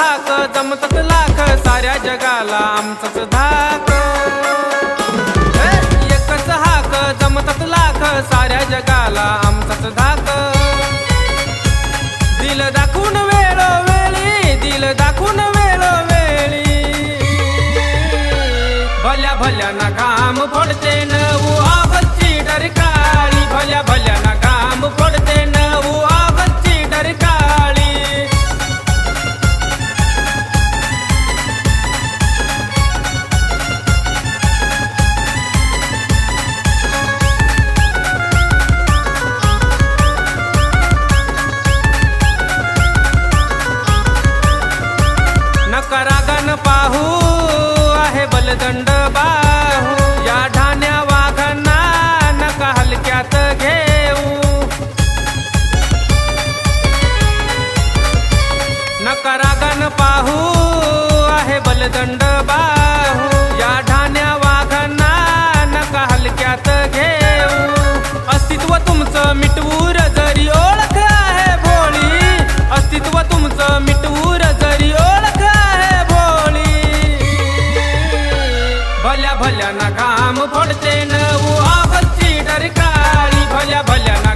हाक जमतच लाख साऱ्या जगाला आमचंच धाक. एकच हाक जमतच लाख साऱ्या जगाला आमचंच धाक. दिल दाखवून वेळोवेळी दिल दाखवून वेळोवेळी. भल्या भल्या ना काम फोडते करागन पाहू आहे बलदंड बाहू. या ढाण्या वाघांना नका हलक्यात घेऊ. नकरागन पाहू आहे बलदंड बाहू. भल्या भल्या ना काम फोडते नऊ आवची डरकाळी भल्या भल्या ना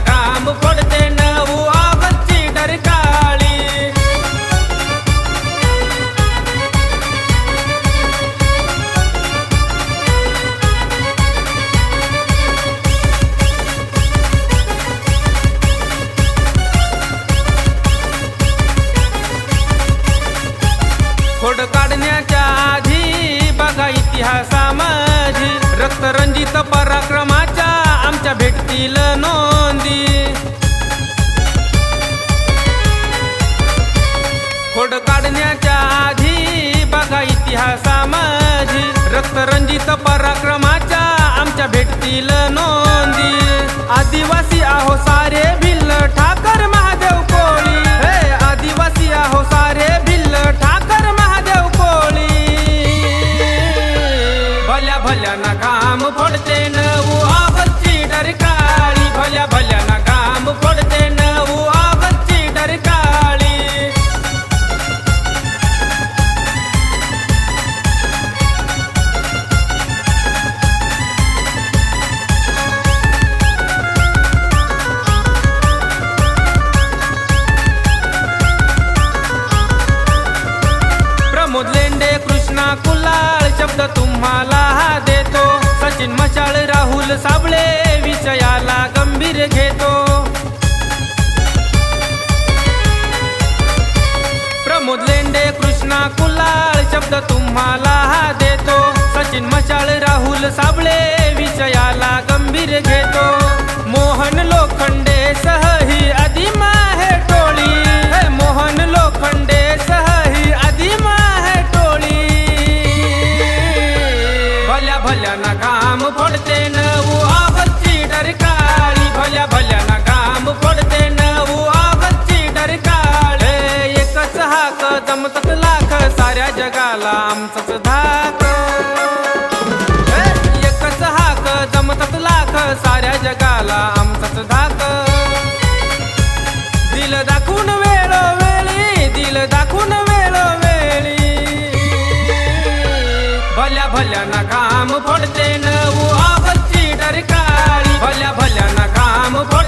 इतिहासामाझी रक्तरंजित पराक्रमाच्या आमच्या भेटतील नोंदी. खोड काढण्याच्या आधी बघा इतिहासामाझी रक्तरंजित पराक्रमाच्या आमच्या भेटतील नोंदी. आदिवासी आहो सारे मुदलेंडे कृष्णा कुलाळ शब्द तुम्हाला हा देतो. सचिन मशाळ राहुल साबळे विषयाला गंभीर घेतो. लागला आमचाच धाक. एकच हाक जमतात लाख साऱ्या जगाला आमचाच धाक. दिल दाखवून वेळोवेळी दिल दाखवून वेळोवेळी. भल्या भल्या ना काम फोडते नऊ आवडची डरकाळी. भल्या भल्या ना काम फोड